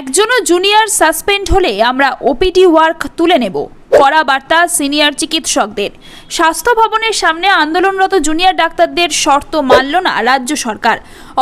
একজনও junior suspend হলে আমরা ওপিডি ওয়ার্ক তুলে নেব। কড়া বার্তা সিনিয়র চিকিৎসকদের। স্বাস্থ্য ভবনের সামনে আন্দোলনরত জুনিয়র ডাক্তারদের শর্ত মানল না রাজ্য সরকার।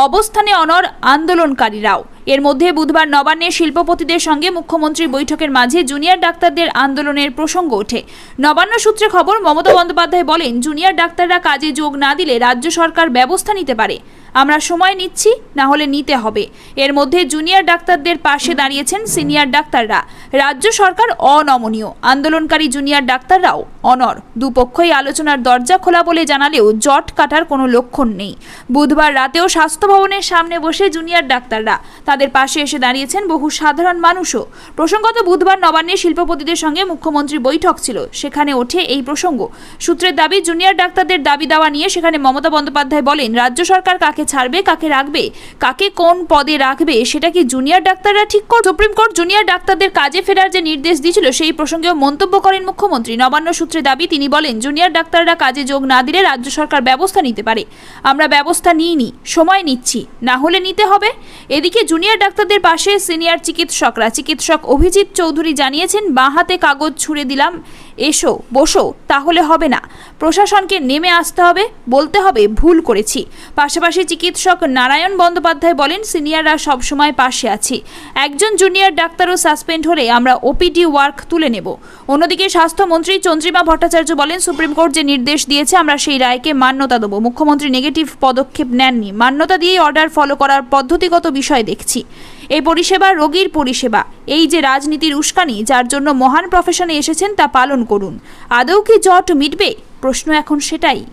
অবস্থানে অনর আন্দোলনকারীরাও। এর মধ্যে বুধবার নবান্নে শিল্পপতিদের সঙ্গে মুখ্যমন্ত্রীর বৈঠকের মাঝে জুনিয়র ডাক্তারদের আন্দোলনের প্রসঙ্গ ওঠে। নবান্ন সূত্রে খবর, মমতা বন্দ্যোপাধ্যায় বলেন, জুনিয়র ডাক্তাররা কাজে যোগ না দিলে রাজ্য সরকার ব্যবস্থা নিতে পারে। আমরা সময় নিচ্ছি, না হলে নিতে হবে। এর মধ্যে জুনিয়র ডাক্তারদের পাশে দাঁড়িয়েছেন সিনিয়র ডাক্তাররা। রাজ্য সরকার অনমনীয়। আন্দোলনকারী জুনিয়র ডাক্তাররাও অনর। দুপক্ষই আলোচনার দরজা খোলা বলে জানালেও জট কাটার কোনো লক্ষণ নেই। বুধবার রাতেও স্বাস্থ্য ভবনের সামনে বসে জুনিয়র ডাক্তাররা তাদের পাশে এসে দাঁড়িয়েছেন বহু সাধারণ মানুষও। প্রসঙ্গত বুধবার নবান্নে শিল্পপতিদের সঙ্গে মুখ্যমন্ত্রী বৈঠক ছিল। সেখানে ওঠে এই প্রসঙ্গ। সূত্রের দাবি, জুনিয়র ডাক্তারদের দাবি দাওয়া নিয়ে সেখানে মমতা বন্দ্যোপাধ্যায় বলেন, রাজ্য সরকার কাকে ছাড়বে, কাকে রাখবে, কাকে কোন পদে রাখবে, সেটা কি জুনিয়র ডাক্তাররা ঠিক কর সুপ্রিম কোর্ট জুনিয়র ডাক্তারদের কাজে ফেরার যে নির্দেশ দিয়েছিল, সেই প্রসঙ্গেও মন্তব্য করেন মুখ্যমন্ত্রী। নবান্ন সূত্রে দাবি, তিনি বলেন, জুনিয়র ডাক্তাররা কাজে যোগ না দিলে রাজ্য সরকার ব্যবস্থা নিতে পারে। আমরা ব্যবস্থা নিইনি, সময় নিচ্ছি, না হলে নিতে হবে। এদিকে জুনিয়র ডাক্তারদের পাশে সিনিয়র চিকিৎসকরা। চিকিৎসক অভিজিৎ চৌধুরী জানিয়েছেন বাঁ হাতে কাগজ ছুঁড়ে দিলাম এসো, বসো, তাহলে হবে না। প্রশাসনকে নেমে আসতে হবে, বলতে হবে, ভুল করেছি। পাশাপাশি চিকিৎসক নারায়ণ বন্দ্যোপাধ্যায় বলেন, সিনিয়ররা সবসময় পাশে আছি। একজন জুনিয়র ডাক্তারও সাসপেন্ড হলে আমরা ওপিডি ওয়ার্ক তুলে নেব। অন্যদিকে স্বাস্থ্যমন্ত্রী চন্দ্রিমা ভট্টাচার্য বলেন, সুপ্রিম কোর্ট যে নির্দেশ দিয়েছে, আমরা সেই রায়কে মান্যতা দেবো। মুখ্যমন্ত্রী নেগেটিভ পদক্ষেপ নেননি। মান্যতা দিয়েই অর্ডার ফলো করার পদ্ধতিগত বিষয় দেখছি। এই পরিষেবা রোগীর পরিষেবা। এই যে রাজনীতির উস্কানি, যার জন্য মহান প্রফেশনে এসেছেন, তা পালন করুন। আদৌ কি জট মিটবে? প্রশ্ন এখন সেটাই।